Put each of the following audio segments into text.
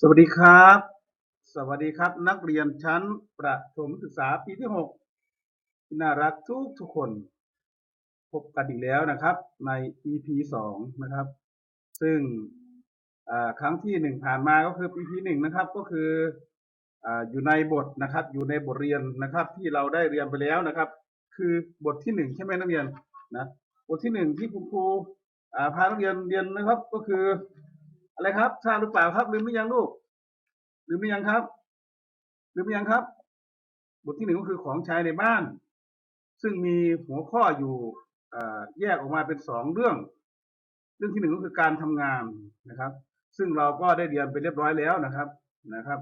สวัสดีครับ สวัสดีครับ นักเรียนชั้นประถมศึกษาปีที่หกที่น่ารักทุกทุกคน พบกันอีกแล้วนะครับ ใน EP สองนะครับ ซึ่งครั้งที่หนึ่งผ่านมาก็คือ EP หนึ่งนะครับ ก็คือออยู่ในบทนะครับ อยู่ในบทเรียนนะครับ ที่เราได้เรียนไปแล้วนะครับ คือบทที่หนึ่งใช่ไหมนักเรียนนะบทที่หนึ่งที่คุณครูพานักเรียนเรียนนะครับ ก็คือ อะไรครับทราบหรือเปล่าครับลืมหรือยังลูกลืมหรือยังครับลืมหรือยังครับ บทที่หนึ่งก็คือของใช้ในบ้าน ซึ่งมีหัวข้ออยู่แยกออกมาเป็นสองเรื่อง เรื่องที่หนึ่งก็คือการทำงานนะครับ ซึ่งเราก็ได้เรียนไปเรียบร้อยแล้วนะครับนะครับ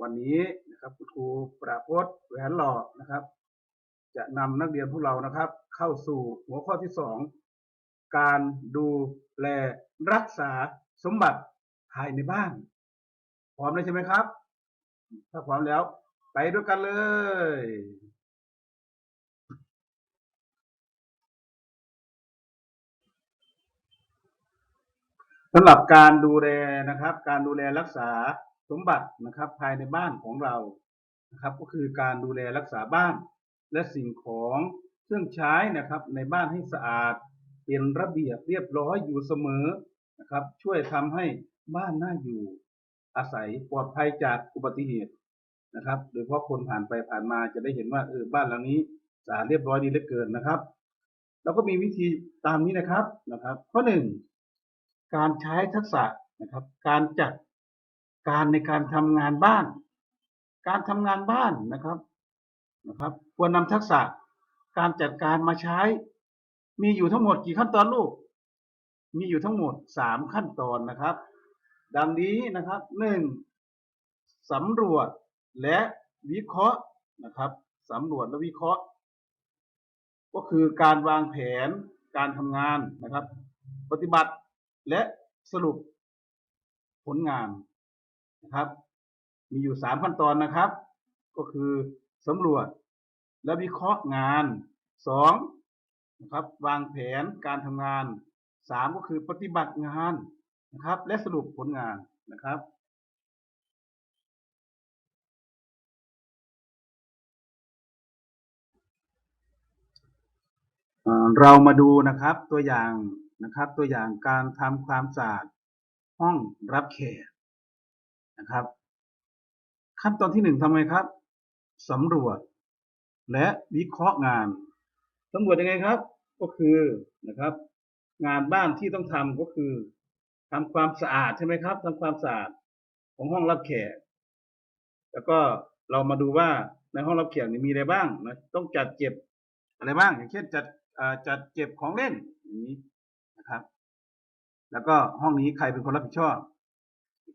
วันนี้นะครับคุณครูประพจน์แหวนหล่อนะครับ จะนำนักเรียนพวกเรานะครับ เข้าสู่หัวข้อที่สองการดูแลรักษา สมบัติภายในบ้าน พร้อมแล้วใช่ไหมครับ ถ้าพร้อมแล้ว ไปด้วยกันเลยสำหรับการดูแลนะครับ การดูแลรักษาสมบัตินะครับ ภายในบ้านของเรานะครับ ก็คือการดูแลรักษาบ้าน และสิ่งของเครื่องใช้นะครับ ในบ้านให้สะอาดเป็นระเบียบเรียบร้อยอยู่เสมอ นะครับ ช่วยทำให้บ้านน่าอยู่อาศัยปลอดภัยจากอุบัติเหตุนะครับ โดยเฉพาะคนผ่านไปผ่านมาจะได้เห็นว่าเออบ้านหลังนี้สะอาดเรียบร้อยดีเหลือเกินนะครับแล้วก็มีวิธีตามนี้นะครับนะครับข้อหนึ่งการใช้ทักษะนะครับ การจัดการในการทำงานบ้าน การทำงานบ้านนะครับนะครับ ควรนำทักษะการจัดการมาใช้ มีอยู่ทั้งหมดกี่ขั้นตอนลูก มีอยู่ทั้งหมดสามขั้นตอนนะครับ ดังนี้นะครับหนึ่งสำรวจและวิเคราะห์นะครับสำรวจและวิเคราะห์ ก็คือการวางแผนการทำงานนะครับ ปฏิบัติและสรุปผลงานนะครับ มีอยู่สามขั้นตอนนะครับ ก็คือสำรวจและวิเคราะห์งานสองนะครับ วางแผนการทำงาน สามก็คือปฏิบัติงานนะครับ และสรุปผลงานนะครับ เรามาดูนะครับตัวอย่างนะครับ ตัวอย่างการทำความสะอาดห้องรับแขกนะครับ ขั้นตอนที่หนึ่งทำไงครับสำรวจ และวิเคราะห์งานสำรวจยังไงครับ ก็คือนะครับ งานบ้านที่ต้องทำก็คือทำความสะอาดใช่ไหมครับทำความสะอาดของห้องรับแขก แล้วก็เรามาดูว่าในห้องรับแขกนี่มีอะไรบ้างนะต้องจัดเก็บอะไรบ้าง อย่างเช่นจัดจัดเก็บของเล่นอย่างนี้นะครับ แล้วก็ห้องนี้ใครเป็นคนรับผิดชอบ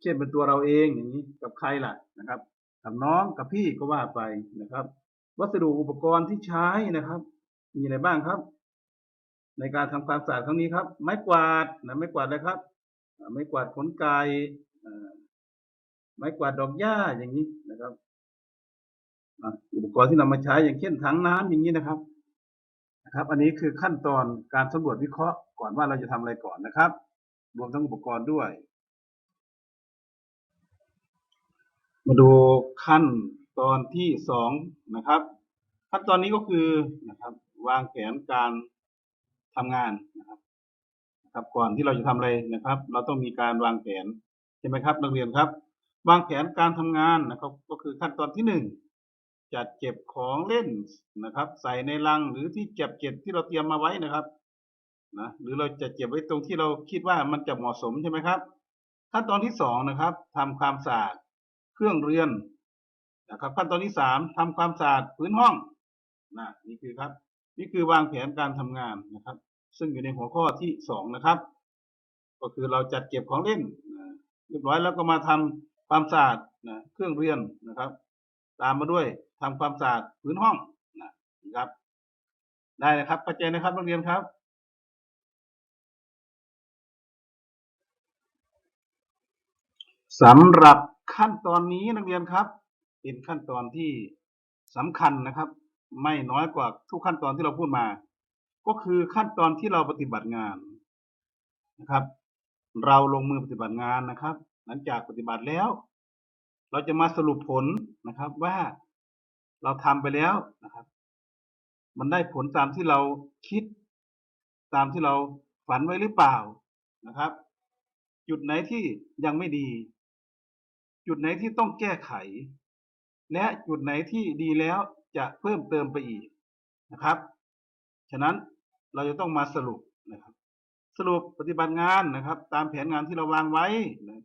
เช่นเป็นตัวเราเองอย่างนี้กับใครล่ะนะครับกับน้องกับพี่ก็ว่าไปนะครับ วัสดุอุปกรณ์ที่ใช้นะครับ มีอะไรบ้างครับ ในการทำความสะอาดครั้งนี้ครับ ไม้กวาดนะไม้กวาดอะไรครับ ไม้กวาดขนไก่ไม้กวาดดอกหญ้าอย่างนี้นะครับอุปกรณ์ที่นำมาใช้อย่างเช่นถังน้ำอย่างนี้นะครับนะครับ อันนี้คือขั้นตอนการสำรวจวิเคราะห์ก่อนว่าเราจะทำอะไรก่อนนะครับ รวมทั้งอุปกรณ์ด้วย มาดูขั้นตอนที่สองนะครับ ขั้นตอนนี้ก็คือนะครับ วางแผนการ ทำงานนะครับนะครับ ก่อนที่เราจะทำอะไรนะครับ เราต้องมีการวางแผนใช่ไหมครับนักเรียนครับ วางแผนการทำงานนะครับ ก็คือขั้นตอนที่หนึ่งจัดเก็บของเล่นนะครับ ใส่ในลังหรือที่เก็บเก็บที่เราเตรียมมาไว้นะครับนะหรือเราจะเก็บไว้ตรงที่เราคิดว่ามันจะเหมาะสมใช่ไหมครับ ขั้นตอนที่สองนะครับทำความสะอาดเครื่องเรือนนะครับ ขั้นตอนที่สามทำความสะอาดพื้นห้องนะนี่คือครับ นี่คือวางแผนการทำงานนะครับ ซึ่งอยู่ในหัวข้อที่สองนะครับ ก็คือเราจัดเก็บของเล่นเรียบร้อยแล้วก็มาทำความสะอาดนะเครื่องเรือนนะครับ ตามมาด้วยทำความสะอาดพื้นห้องนะครับ ได้นะครับเข้าใจนะครับนักเรียนครับสำหรับขั้นตอนนี้นักเรียนครับ เป็นขั้นตอนที่สำคัญนะครับ ไม่น้อยกว่าทุกขั้นตอนที่เราพูดมา ก็คือขั้นตอนที่เราปฏิบัติงานนะครับ เราลงมือปฏิบัติงานนะครับ หลังจากปฏิบัติแล้ว เราจะมาสรุปผลนะครับว่าเราทำไปแล้วนะครับ มันได้ผลตามที่เราคิด ตามที่เราฝันไว้หรือเปล่านะครับ จุดไหนที่ยังไม่ดี จุดไหนที่ต้องแก้ไข และจุดไหนที่ดีแล้ว จะเพิ่มเติมไปอีกนะครับ ฉะนั้นเราจะต้องมาสรุปนะครับ สรุปปฏิบัติงานนะครับ ตามแผนงานที่เราวางไว้นะ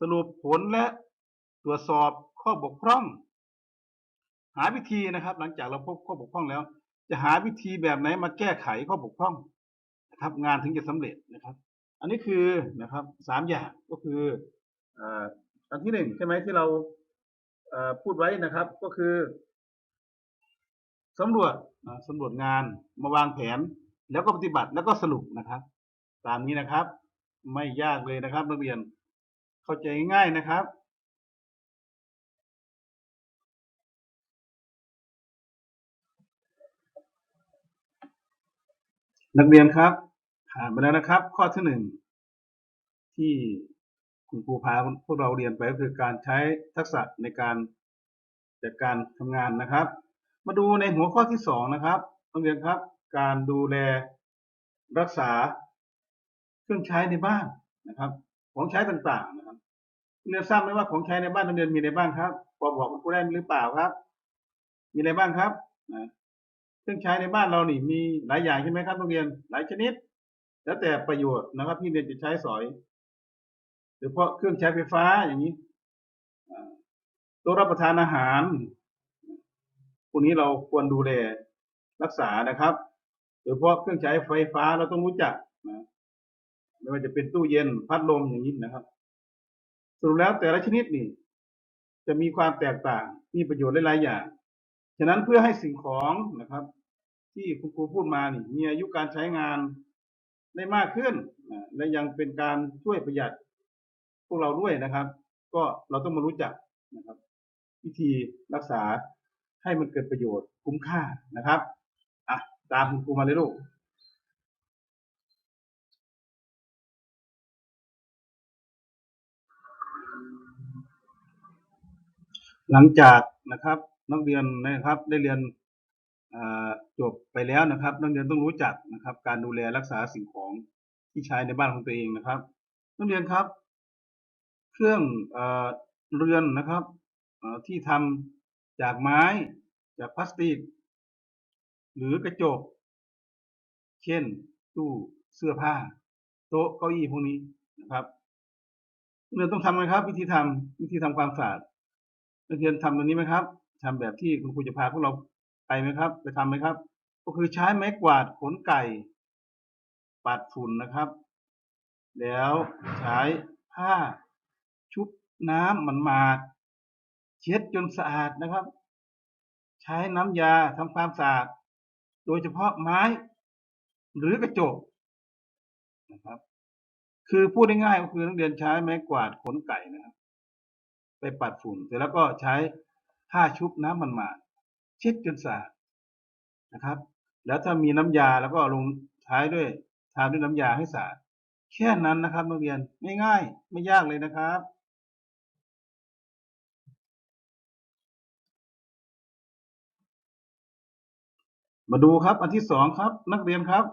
สรุปผลและตรวจสอบข้อบกพร่อง หาวิธีนะครับ หลังจากเราพบข้อบกพร่องแล้ว จะหาวิธีแบบไหนมาแก้ไขข้อบกพร่องนะครับ งานถึงจะสำเร็จนะครับ อันนี้คือนะครับสามอย่างก็คืออ่ออันที่หนึ่งใช่ไหมที่เราอ่อพูดไว้นะครับ ก็คือ สำรวจสำรวจงานมาวางแผน แล้วก็ปฏิบัติแล้วก็สรุปนะครับ ตามนี้นะครับ ไม่ยากเลยนะครับนักเรียนเข้าใจง่ายๆนะครับ นักเรียนครับผ่านไปแล้วนะครับ ข้อที่หนึ่งที่คุณครูพาพวกเราเรียนไปก็คือการใช้ทักษะในการจัดการทำงานนะครับ มาดูในหัวข้อที่สองนะครับนักเรียนครับ การดูแลรักษาเครื่องใช้ในบ้านนะครับ ของใช้ต่างๆนะครับเรียนทราบไหมว่าของใช้ในบ้านนักเรียนมีอะไรบ้างครับพอบอกคุณครูได้หรือเปล่าครับ มีอะไรบ้างครับนะเครื่องใช้ในบ้านเรานี่มีหลายอย่างใช่ไหมครับนักเรียนหลายชนิด แล้วแต่ประโยชน์นะครับที่เรียนจะใช้สอยโดยเฉพาะเครื่องใช้ไฟฟ้าอย่างนี้ต๊ะรับประทานอาหาร วกนี้เราควรดูแลรักษานะครับโดยเฉพาะเครื่องใช้ไฟฟ้าเราต้องรู้จักนะไม่ว่าจะเป็นตู้เย็นพัดลมอย่างนี้นะครับสรุปแล้วแต่ละชนิดนี่จะมีความแตกต่างมีประโยชน์หลายๆอย่าง ฉะนั้นเพื่อให้สิ่งของนะครับ ที่คุณครูพูดมานี่มีอายุการใช้งานได้มากขึ้นและยังเป็นการช่วยประหยัดพวกเราด้วยนะครับ ก็เราต้องมารู้จักนะครับ วิธีรักษา ให้มันเกิดประโยชน์คุ้มค่านะครับอะตามคุณครูมาเลยลูกหลังจากนะครับนักเรียนนะครับได้เรียนจบไปแล้วนะครับ นักเรียนต้องรู้จักนะครับ การดูแลรักษาสิ่งของที่ใช้ในบ้านของตัวเองนะครับ นักเรียนครับ เครื่องเอเรือนนะครับที่ทำ จากไม้ จากพลาสติก หรือกระจก เช่น ตู้เสื้อผ้า โต๊ะเก้าอี้พวกนี้นะครับนักเรียนต้องทำไงครับ วิธีทำวิธีทำความสะอาดนักเรียนทำตัวนี้ไหมครับทำแบบที่คุณครูจะพาพวกเราไปไหมครับ ไปทำไหมครับ ก็คือใช้ไม้กวาดขนไก่ปัดฝุ่นนะครับ แล้วใช้ผ้าชุบน้ำมันมาด เช็ดจนสะอาดนะครับ ใช้น้ำยาทำความสะอาด โดยเฉพาะไม้ หรือกระจกนะครับ คือพูดง่ายๆก็คือนักเรียนใช้ไม้กวาดขนไก่นะครับ ไปปัดฝุ่นเสร็จแล้วก็ใช้ผ้าชุบน้ำมันมาเช็ดจนสะอาดนะครับ แล้วถ้ามีน้ำยาแล้วก็ลงใช้ด้วยทาด้วยน้ำยาให้สะอาดแค่นั้นนะครับนักเรียนง่ายๆไม่ยากเลยนะครับ มาดูครับ อันที่สองครับ นักเรียนครับ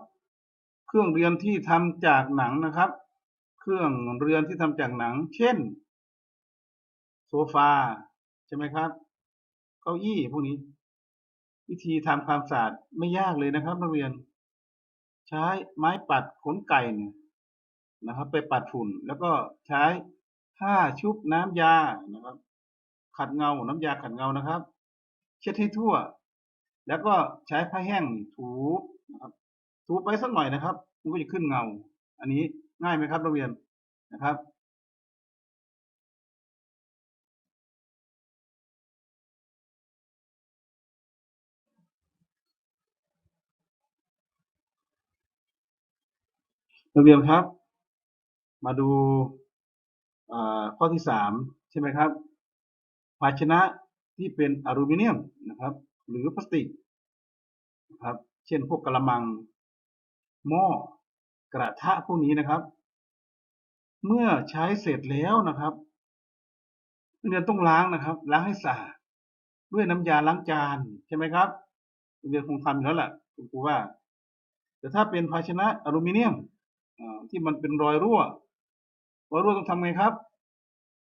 เครื่องเรียนที่ทำจากหนังนะครับ เครื่องเรือนที่ทำจากหนัง เช่น โซฟาใช่ไหมครับเก้าอี้พวกนี้ วิธีทำความสะอาดไม่ยากเลยนะครับ นักเรียน ใช้ไม้ปัดขนไก่เนี่ยนะครับ ไปปัดฝุ่นแล้วก็ใช้ผ้าชุบน้ำยานะครับ ขัดเงาน้ำยาขัดเงานะครับ เช็ดให้ทั่ว แล้วก็ใช้ผ้าแห้งถูนะครับถูไปสักหน่อยนะครับ มันก็จะขึ้นเงา อันนี้ง่ายไหมครับนักเรียนนะครับ นักเรียนครับ มาดูข้อที่สามใช่ไหมครับ ภาชนะที่เป็นอลูมิเนียมนะครับ หรือพลาสติกนะครับ เช่นพวกกระมัง หม้อกระทะพวกนี้นะครับ เมื่อใช้เสร็จแล้วนะครับนักเรียนต้องล้างนะครับ ล้างให้สะอาดด้วยน้ำยาล้างจานใช่ไหมครับนักเรียนคงทำอยู่แล้วแหละคุณครูว่า แต่ถ้าเป็นภาชนะอลูมิเนียมที่มันเป็นรอยรั่วรอยรั่วต้องทำไงครับ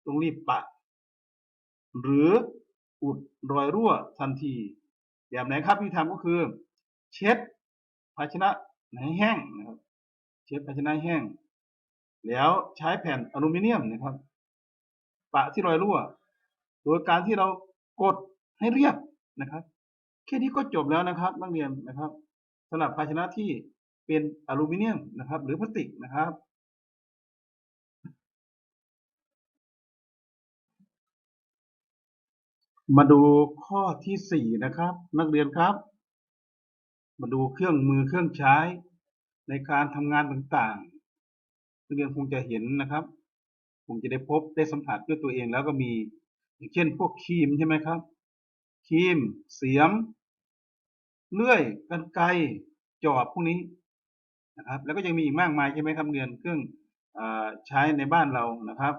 ต้องรีบปะ หรืออุดรอยรั่วทันที แบบไหนครับที่ทำก็คือ เช็ดภาชนะให้แห้งนะครับ เช็ดภาชนะแห้ง แล้วใช้แผ่นอลูมิเนียมนะครับ ปะที่รอยรั่ว โดยการที่เรากดให้เรียบนะครับแค่นี้ก็จบแล้วนะครับนักเรียนนะครับสำหรับภาชนะที่เป็นอลูมิเนียมนะครับ หรือพลาสติกนะครับ มาดูข้อที่สี่นะครับ นักเรียนครับ มาดูเครื่องมือเครื่องใช้ในการทำงานต่างๆ นักเรียนคงจะเห็นนะครับคงจะได้พบได้สัมผัสด้วยตัวเองแล้วก็มีอย่างเช่นพวกครีมใช่ไหมครับครีม เสียม เลื่อยกรรไกรจอบพวกนี้นะครับ แล้วก็ยังมีอีกมากมายใช่ไหมครับเรียนเครื่องอใช้ในบ้านเรานะครับ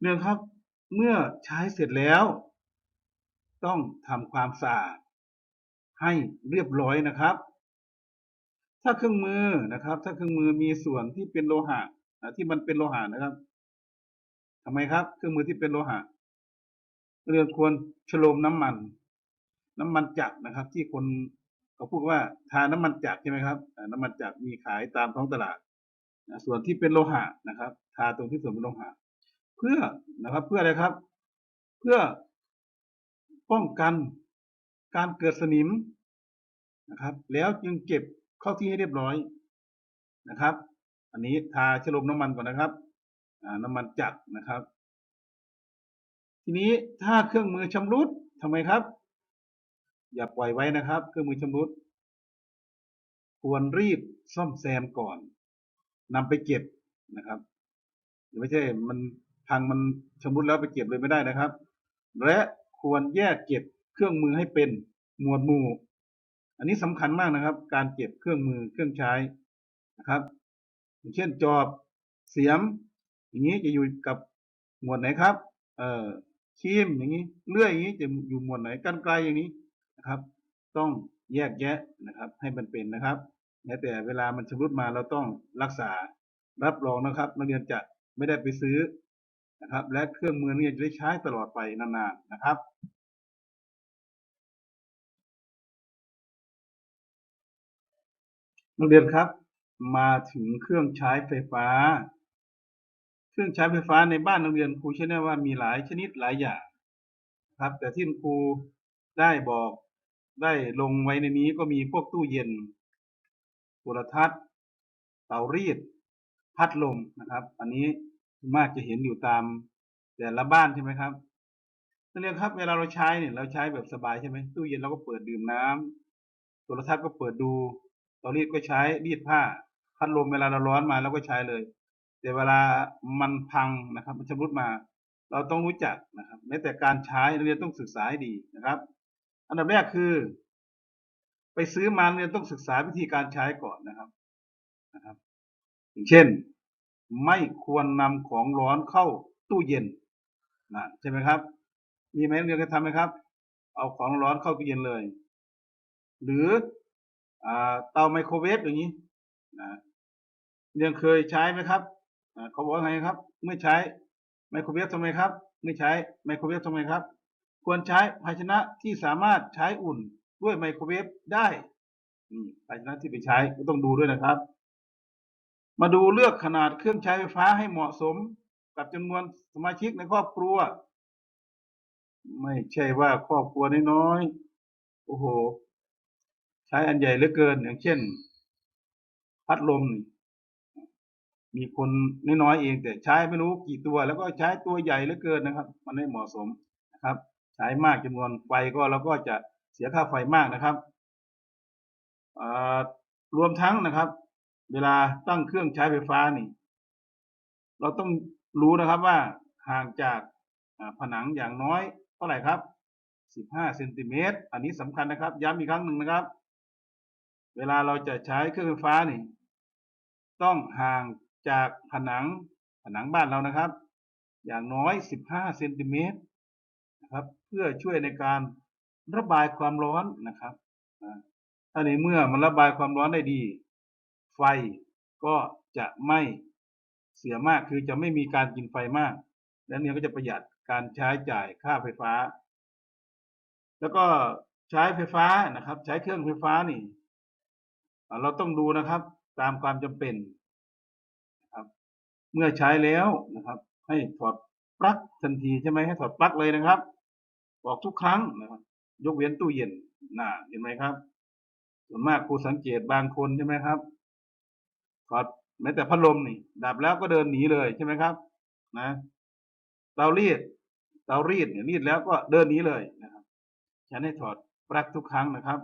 เรื่องครับ เมื่อใช้เสร็จแล้ว ต้องทำความสะอาดให้เรียบร้อยนะครับ ถ้าเครื่องมือนะครับ ถ้าเครื่องมือมีส่วนที่เป็นโลหะที่มันเป็นโลหะนะครับทำไมครับ เครื่องมือที่เป็นโลหะเรือควรฉโลมน้ำมัน น้ำมันจักรนะครับ ที่คนเขาพูดว่าทาน้ำมันจักรใช่ไหมครับน้ำมันจักรมีขายตามท้องตลาดส่วนที่เป็นโลหะนะครับ ทาตรงที่ส่วนเป็นโลหะ พื่อนะครับเพื่ออะไรครับ เพื่อป้องกันการเกิดสนิมนะครับ แล้วจึงเก็บเข้าที่ให้เรียบร้อยนะครับ อันนี้ทาฉโลมน้ำมันก่อนนะครับน้ำมันจักรนะครับ ทีนี้ถ้าเครื่องมือชำรุดทำไมครับ อย่าปล่อยไว้นะครับ เครื่องมือชำรุด ควรรีบซ่อมแซมก่อนนำไปเก็บนะครับไม่ใช่มัน พังมันชำรุดแล้วไปเก็บเลยไม่ได้นะครับ และควรแยกเก็บเครื่องมือให้เป็นหมวดหมู่ อันนี้สำคัญมากนะครับ การเก็บเครื่องมือเครื่องใช้นะครับอย่างเช่นจอบเสียม อย่างนี้จะอยู่กับหมวดไหนครับ เอ่อคีมอย่างนี้เลื่อยอย่างนี้จะอยู่หมวดไหนกันไกลอย่างนี้นะครับ ต้องแยกแยะนะครับ ให้มันเป็นนะครับแม้แต่เวลามันชำรุดมาเราต้องรักษารับรองนะครับนักเรียนจะไม่ได้ไปซื้อ นะครับ และเครื่องมือนี้จะได้ใช้ตลอดไปนานๆนะครับนักเรียนครับ มาถึงเครื่องใช้ไฟฟ้า เครื่องใช้ไฟฟ้าในบ้านนักเรียนครูเชื่อแน่ว่ามีหลายชนิดหลายอย่างครับ แต่ที่ครูได้บอกได้ลงไว้ในนี้ก็มีพวกตู้เย็นโทรทัศน์เตารีด พัดลมนะครับ อันนี้ มากจะเห็นอยู่ตามแต่ละบ้านใช่ไหมครับนักเรียนครับเวลาเราใช้เนี่ยเราใช้แบบสบายใช่ไหมตู้เย็นเราก็เปิดดื่มน้ำโทรทัศน์ก็เปิดดูตารีดก็ใช้รีดผ้าพัดลมเวลาเราร้อนมาเราก็ใช้เลย แต่เวลามันพังนะครับ มันชำรุดมา เราต้องรู้จักนะครับแม้แต่การใช้เรียนต้องศึกษาให้ดีนะครับ อันดับแรกคือ ไปซื้อมาเรียนต้องศึกษาวิธีการใช้ก่อนนะครับนะครับ อย่างเช่น ไม่ควรนำของร้อนเข้าตู้เย็นนะใช่ไหมครับ มีไหมนักเรียนเคยทำไหมครับ เอาของร้อนเข้าตู้เย็นเลย หรืออเตาไมโครเวฟอย่างนี้นะเรียนเคยใช้ไหมครับเขาบอกว่าไงครับเมื่อใช้ไมโครเวฟทำไมครับ ไม่ใช้ไมโครเวฟทำไมครับ ควรใช้ภาชนะที่สามารถใช้อุ่นด้วยไมโครเวฟได้นี่ภาชนะที่ไปใช้ก็ต้องดูด้วยนะครับ มาดูเลือกขนาดเครื่องใช้ไฟฟ้าให้เหมาะสมกับจำนวนสมาชิกในครอบครัว ไม่ใช่ว่าครอบครัวน้อยๆโอ้โห ใช้อันใหญ่เหลือเกินอย่างเช่น พัดลม มีคนน้อยๆเองแต่ใช้ไม่รู้กี่ตัว แล้วก็ใช้ตัวใหญ่เหลือเกินนะครับ มันไม่เหมาะสมนะครับ ใช้มากจำนวนไฟก็เราก็จะเสียค่าไฟมากนะครับรวมทั้งนะครับ เวลาตั้งเครื่องใช้ไฟฟ้านี่ เราต้องรู้นะครับว่าห่างจากผนังอย่างน้อยเท่าไหร่ครับ 15เซนติเมตรอันนี้สำคัญนะครับ ย้ำอีกครั้งหนึ่งนะครับ เวลาเราจะใช้เครื่องไฟฟ้านี่ ต้องห่างจากผนังผนังบ้านเรานะครับ อย่างน้อย 15เซนติเมตรนะครับ เพื่อช่วยในการระบายความร้อนนะครับถ้าในเมื่อมันระบายความร้อนได้ดี ไฟก็จะไม่เสียมากคือจะไม่มีการกินไฟมาก และเนี่ยก็จะประหยัดการใช้จ่ายค่าไฟฟ้า แล้วก็ใช้ไฟฟ้านะครับ ใช้เครื่องไฟฟ้านี่เราต้องดูนะครับตามความจำเป็นนะครับ เมื่อใช้แล้วนะครับ ให้ถอดปลั๊กทันทีใช่ไหมให้ถอดปลั๊กเลยนะครับ บอกทุกครั้งนะครับ ยกเว้นตู้เย็นน่าเห็นไหมครับ ส่วนมากครูสังเกตบางคนใช่ไหมครับ ถอดแม้แต่พัดลมนี่ ดับแล้วก็เดินหนีเลยใช่ไหมครับ นะเตารีดเตารีดเนี่ยรีดแล้วก็เดินหนีเลยนะครับฉันให้ถอดปลั๊กทุกครั้งนะครับ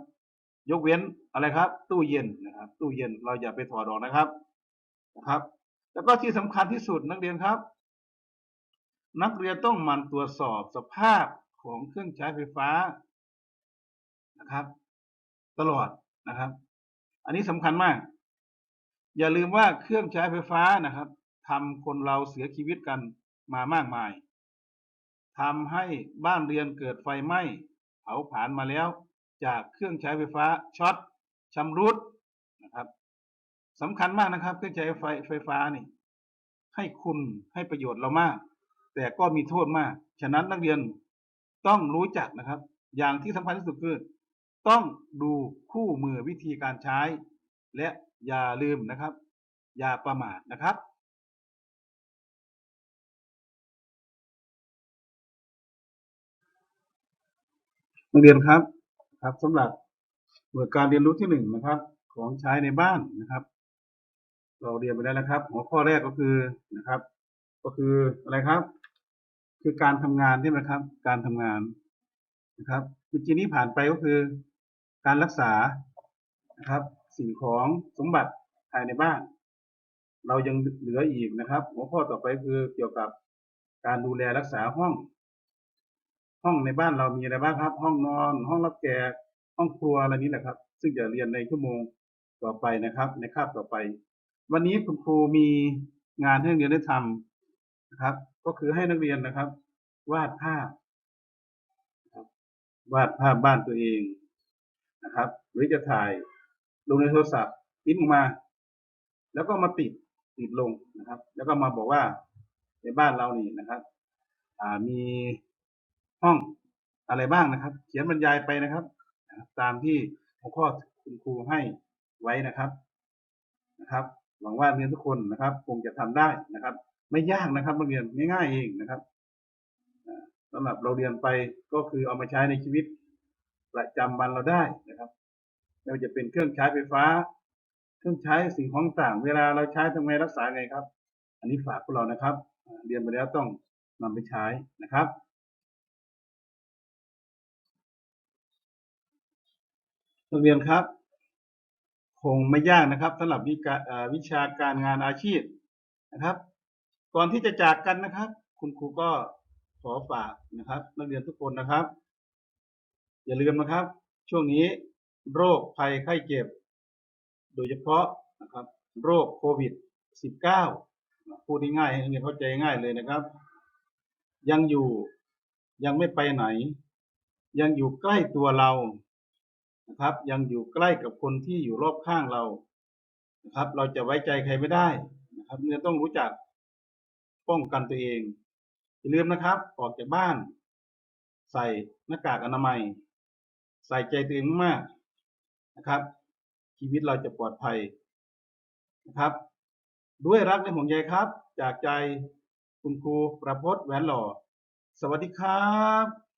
ยกเว้นอะไรครับ ตู้เย็นนะครับ ตู้เย็นเราอย่าไปถอดออกนะครับนะครับ แล้วก็ที่สำคัญที่สุดนักเรียนครับ นักเรียนต้องมั่นตรวจสอบสภาพของเครื่องใช้ไฟฟ้านะครับ ตลอดนะครับ อันนี้สำคัญมาก อย่าลืมว่าเครื่องใช้ไฟฟ้านะครับทำคนเราเสียชีวิตกันมามากมายทำให้บ้านเรือนเกิดไฟไหม้เผาผลาญมาแล้ว จากเครื่องใช้ไฟฟ้าช็อตชำรุดนะครับสำคัญมากนะครับ เครื่องใช้ไฟไฟฟ้านี่ ให้คุณให้ประโยชน์เรามาก แต่ก็มีโทษมาก ฉะนั้นนักเรียนต้องรู้จักนะครับ อย่างที่สำคัญที่สุดคือ ต้องดูคู่มือวิธีการใช้ และ อย่าลืมนะครับ อย่าประมาทนะครับนักเรียนครับครับสำหรับหน่วยการเรียนรู้ที่หนึ่งนะครับ ของใช้ในบ้านนะครับ เราเรียนไปแล้วนะครับ หัวข้อแรกก็คือนะครับ ก็คืออะไรครับ คือการทำงานใช่ไหมครับ การทำงานนะครับเมื่อกี้นี้ผ่านไปก็คือ การรักษานะครับ สิ่งของสมบัติภายในบ้าน เรายังเหลืออีกนะครับ หัวข้อต่อไปคือเกี่ยวกับการดูแลรักษาห้อง ห้องในบ้านเรามีอะไรบ้างครับ ห้องนอน ห้องรับแขกห้องครัวอะไรนี้แหละครับ ซึ่งจะเรียนในชั่วโมงต่อไปนะครับ ในคาบต่อไป วันนี้คุณครูมีงานให้นักเรียนได้ทำนะครับ ก็คือให้นักเรียนนะครับ วาดภาพวาดภาพบ้านตัวเองนะครับ หรือจะถ่าย ลงในโทรศัพท์พิมพ์ออกมา แล้วก็มาติดติดลงนะครับ แล้วก็มาบอกว่าในบ้านเรานี่นะครับมีห้องอะไรบ้างนะครับ เขียนบรรยายไปนะครับ ตามที่หัวข้อคุณครูให้ไว้นะครับนะครับ หวังว่าเรียนทุกคนนะครับ คงจะทำได้นะครับ ไม่ยากนะครับนักเรียนง่ายๆเองนะครับอ่าสำหรับเราเรียนไปก็คือเอามาใช้ในชีวิตประจำวันเราได้นะครับ ไม่ว่าจะเป็นเครื่องใช้ไฟฟ้า เครื่องใช้สิ่งของต่าง เวลาเราใช้ทำไงรักษาไงครับ อันนี้ฝากพวกเรานะครับ เรียนไปแล้วต้องนำไปใช้นะครับนักเรียนครับ คงไม่ยากนะครับสำหรับววิชาการงานอาชีพนะครับ ก่อนที่จะจากกันนะครับ คุณครูก็ขอฝากนะครับ นักเรียนทุกคนนะครับ อย่าลืมนะครับ ช่วงนี้ โรคภัยไข้เจ็บ โดยเฉพาะนะครับโรคโควิด -19 พูดง่ายๆให้เข้าใจง่ายเลยนะครับ ยังอยู่ยังไม่ไปไหน ยังอยู่ใกล้ตัวเรานะครับ ยังอยู่ใกล้กับคนที่อยู่รอบข้างเรานะครับ เราจะไว้ใจใครไม่ได้นะครับเนี่ยต้องรู้จักป้องกันตัวเองอย่าลืมนะครับ ออกจากบ้าน ใส่หน้ากากอนามัย ใส่ใจตัวเองมาก นะครับ ชีวิตเราจะปลอดภัยนะครับ ด้วยรักและห่วงใยครับ จากใจคุณครูประพจน์แหวนหล่อ สวัสดีครับ